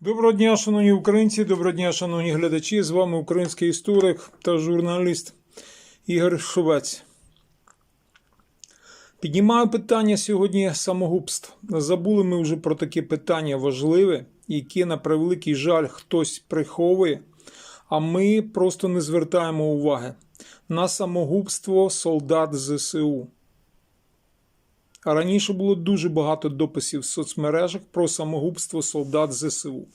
Доброго дня, шановні українці, доброго дня, шановні глядачі. З вами український історик та журналіст Ігор Шовець. Піднімаю питання сьогодні самогубств. Забули ми вже про таке питання важливе, яке, на превеликий жаль, хтось приховує, а ми просто не звертаємо уваги на самогубство солдат ЗСУ. Раніше було дуже багато дописів в соцмережах про самогубство солдат ЗСУ.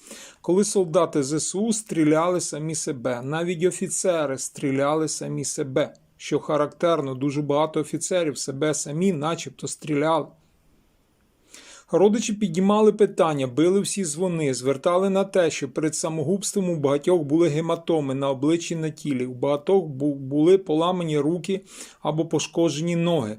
Коли солдати ЗСУ стріляли самі себе, навіть офіцери стріляли самі себе. Що характерно, дуже багато офіцерів себе самі, начебто, стріляли. Родичі піднімали питання, били всі дзвони, звертали на те, що перед самогубством у багатьох були гематоми на обличчі на тілі, у багатьох були поламані руки або пошкоджені ноги.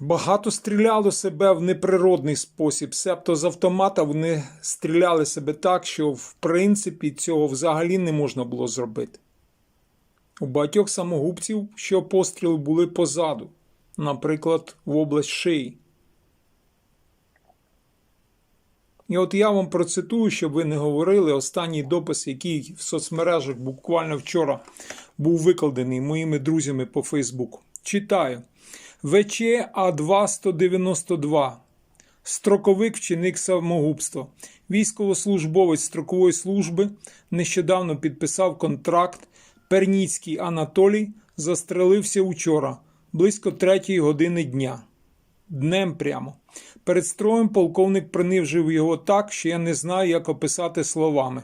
Багато стріляло себе в неприродний спосіб, себто з автомата вони стріляли себе так, що в принципі цього взагалі не можна було зробити. У багатьох самогубців, що постріли були позаду, наприклад, в область шиї. І от я вам процитую, щоб ви не говорили останній допис, який в соцмережах буквально вчора був викладений моїми друзями по Фейсбуку. Читаю. ВЧ А2 192. Строковик вченик самогубства. Військовослужбовець строкової служби нещодавно підписав контракт. Перніцький Анатолій застрелився учора, близько третьої години дня. Днем прямо. Перед строєм полковник принижив його так, що я не знаю, як описати словами.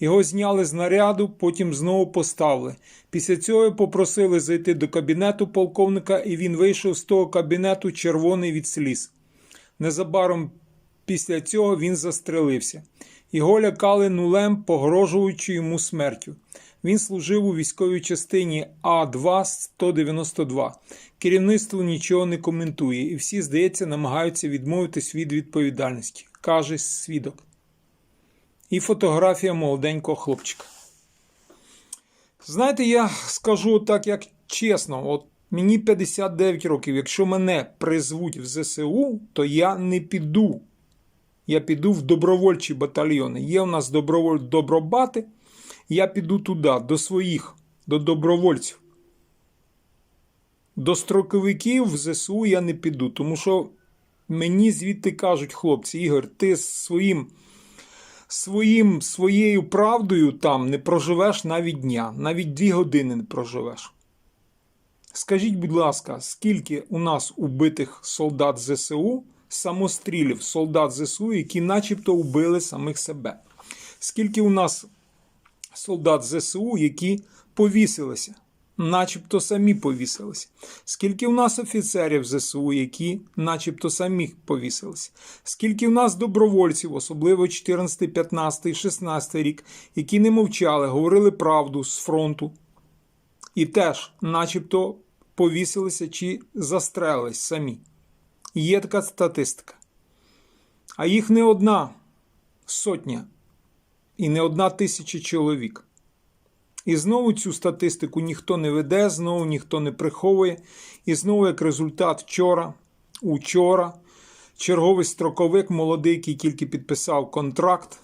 Його зняли з наряду, потім знову поставили. Після цього попросили зайти до кабінету полковника, і він вийшов з того кабінету червоний від сліз. Незабаром після цього він застрелився. Його лякали нулем, погрожуючи йому смертю. Він служив у військовій частині А2 192. Керівництво нічого не коментує, і всі, здається, намагаються відмовитись від відповідальності, каже свідок. І фотографія молоденького хлопчика. Знаєте, я скажу так, як чесно, от мені 59 років. Якщо мене призвуть в ЗСУ, то я не піду. Я піду в добровольчі батальйони. Є у нас доброволь... добробати. Я піду туди, до своїх, до добровольців. До строковиків в ЗСУ я не піду, тому що мені звідти кажуть хлопці, Ігор, ти своїм, своїм, своєю правдою там не проживеш навіть дня, навіть дві години не проживеш. Скажіть, будь ласка, скільки у нас убитих солдат ЗСУ, самострілів, солдат ЗСУ, які начебто убили самих себе? Скільки у нас солдат ЗСУ, які повісилися, начебто самі повісилися. Скільки в нас офіцерів ЗСУ, які начебто самі повісилися. Скільки в нас добровольців, особливо 14, 15, 16 рік, які не мовчали, говорили правду з фронту. І теж, начебто, повісилися чи застрелились самі. Є така статистика. А їх не одна сотня і не одна тисяча чоловік. І знову цю статистику ніхто не веде, знову ніхто не приховує. І знову, як результат, вчора, учора, черговий строковик, молодий, який тільки підписав контракт,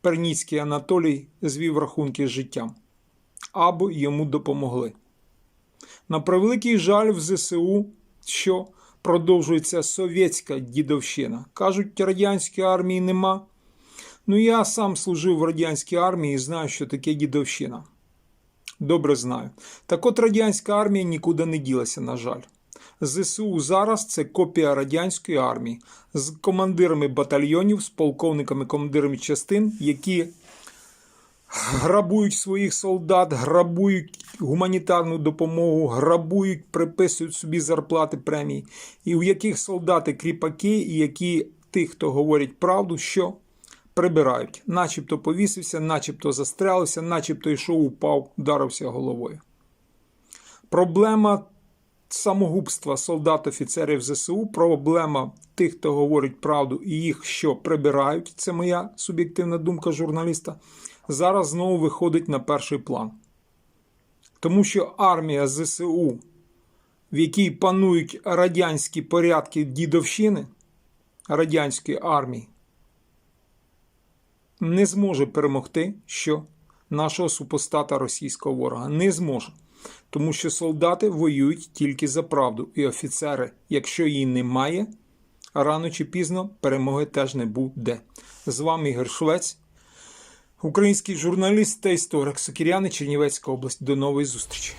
Перніцький Анатолій звів рахунки з життям, або йому допомогли. На превеликий жаль в ЗСУ, що продовжується совєтська дідовщина. Кажуть, радянської армії нема. Ну, я сам служив в радянській армії і знаю, що таке дідовщина. Добре знаю. Так от радянська армія нікуди не ділася, на жаль. ЗСУ зараз це копія радянської армії з командирами батальйонів, з полковниками, командирами частин, які грабують своїх солдат, грабують гуманітарну допомогу, грабують, приписують собі зарплати премії, і у яких солдати кріпаки, і які тих, хто говорять правду, що прибирають, начебто повісився, начебто застрелився, начебто йшов, упав, вдарився головою. Проблема самогубства солдат офіцерів ЗСУ, проблема тих, хто говорить правду, і їх, що прибирають, це моя суб'єктивна думка журналіста, зараз знову виходить на перший план. Тому що армія ЗСУ, в якій панують радянські порядки дідовщини, радянської армії, не зможе перемогти що нашого супостата російського ворога. Не зможе. Тому що солдати воюють тільки за правду, і офіцери, якщо її немає, рано чи пізно перемоги теж не буде. З вами Ігор Швець, український журналіст та історик Сокіряни, Чернівецька область. До нової зустрічі.